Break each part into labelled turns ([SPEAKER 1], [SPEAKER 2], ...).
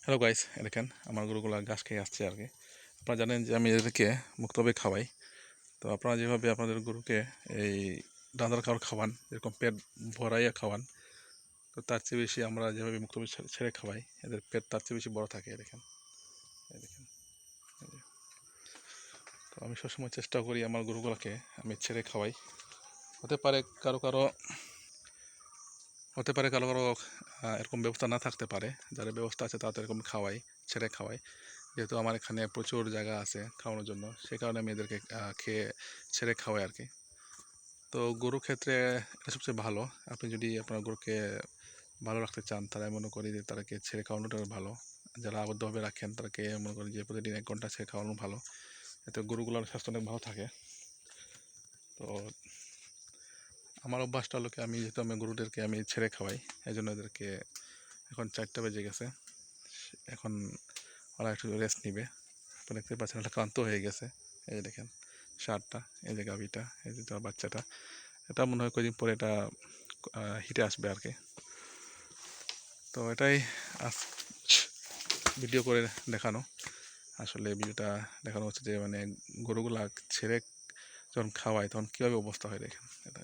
[SPEAKER 1] Hello guys দেখেন আমার গরুগুলো ঘাস খেয়ে আসছে আর কি। আপনারা জানেন যে আমি এদেরকে মুক্তভাবে খাওয়াই। তো আপনারা যেভাবে আপনাদের গরুকে এই দানাদার খাবার খাওয়ান, এরকম পেট ভরাইয়া খাওয়ান, তো তার চেয়ে বেশি আমরা যেভাবে মুক্তভাবে ছেড়ে- খাওয়াই, এদের পেট তার চেয়ে বেশি বড় থাকে দেখেন দেখেন তো আমি সবসময় চেষ্টা করি আমার গরুগুলোকে আমি ছেড়ে খাওয়াই। হতে পারে কারও কারও হতে পারে কারও কারও এরকম ব্যবস্থা না থাকতে পারে। যাদের ব্যবস্থা আছে তারা তো এরকম খাওয়াই ছেড়ে খাওয়াই যেহেতু আমার এখানে প্রচুর জায়গা আছে খাওয়ানোর জন্য, সে কারণে আমি এদেরকে খেয়ে ছেড়ে খাওয়াই আর কি তো গরুর ক্ষেত্রে এটা সবচেয়ে ভালো। আপনি যদি আপনার গরুকে ভালো রাখতে চান, তারা মনে করি যে তাদেরকে ছেড়ে খাওয়ানোটা ভালো। যারা আবদ্ধভাবে রাখেন তাদেরকে মনে করি যে প্রতিদিন এক ঘণ্টা ছেড়ে খাওয়ানো ভালো। এতে গরুগুলোর স্বাস্থ্য অনেক ভালো থাকে। তো আমার অভ্যাসটা হলো কি, আমি যেহেতু আমি গরুদেরকে আমি ছেড়ে খাওয়াই এই জন্য এদেরকে এখন চারটা বেজে গেছে। এখন ওরা একটু রেস্ট নিবে। তো দেখতে পাচ্ছেন একটা ক্লান্ত হয়ে গেছে। এই যে দেখেন, সারটা, এই যে গাভিটা, এই যে তার বাচ্চাটা, এটা মনে হয় কদিন পরে এটা হিটে আসবে আর কি। তো এটাই আজ ভিডিও করে দেখানো। আসলে ভিডিওটা দেখানো হচ্ছে যে মানে গরুগুলা ছেড়ে যখন খাওয়ায়, তখন কীভাবে অবস্থা হয় দেখেন, এটা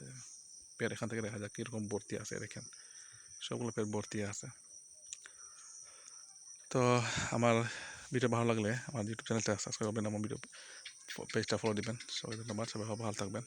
[SPEAKER 1] পেট এখান থেকে দেখা যাক কীরকম ভর্তি আছে, দেখেন। সবগুলো পেট ভর্তি আছে। তো আমার ভিডিও ভালো লাগলে আমার ইউটিউব চ্যানেলটা সাবস্ক্রাইব করবেন, আমার ভিডিও পেজটা ফলো দিবেন। সবাই ধন্যবাদ, সবাই ভালো থাকবেন।